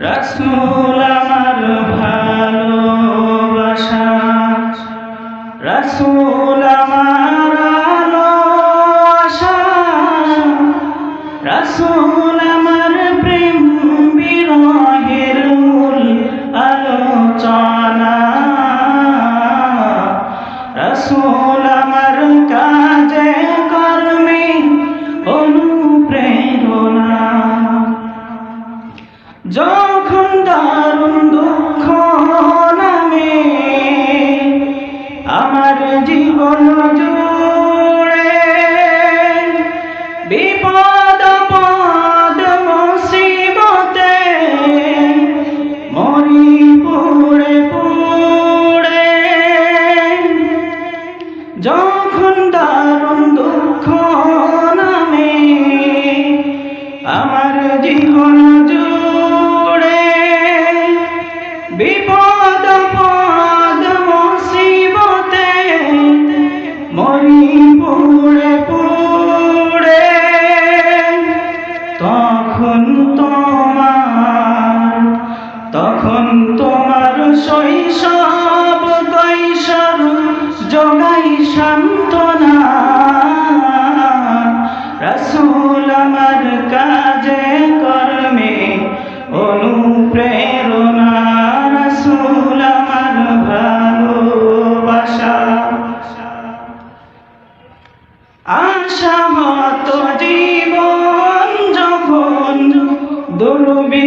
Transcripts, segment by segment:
রসুল আমার ভালোবাসা রসুল আমার জীবন জুড়ে বিপদ পদ মুসিবতে মরি পুড়ে পুড়ে তখন তোমার তখন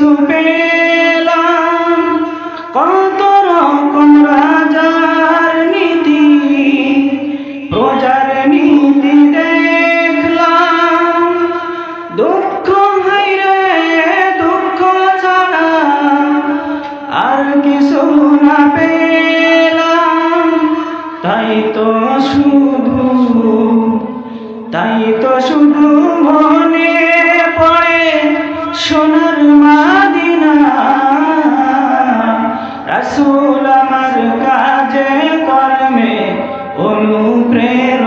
কিছু পেলাম। কত রকম রাজার নীতি, প্রজার নীতি দেখলাম। দুঃখ হাইরে দুঃখ ছাড়া আর কিছু না পেলাম। তাই তো শুধু, তাই তো শুধু রাসূল আমার কাজে কর্মে অনুপ্রেরণা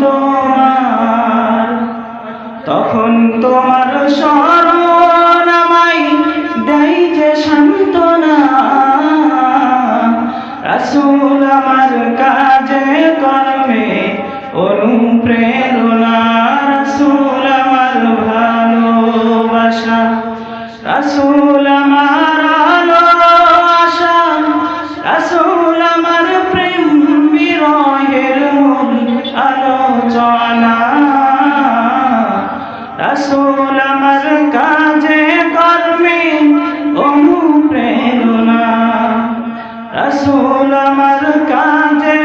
তোমার, তখন তোমার স্মরণ আমায় যে সান্ত্বনা। রাসূল আমার কাজে, কর্মে অনুপ্রেরণা। রাসূল আমার ভালোবাসা। রাসূল আমার আলো আশা। রাসূল আমার রসুল আমার কাঁদে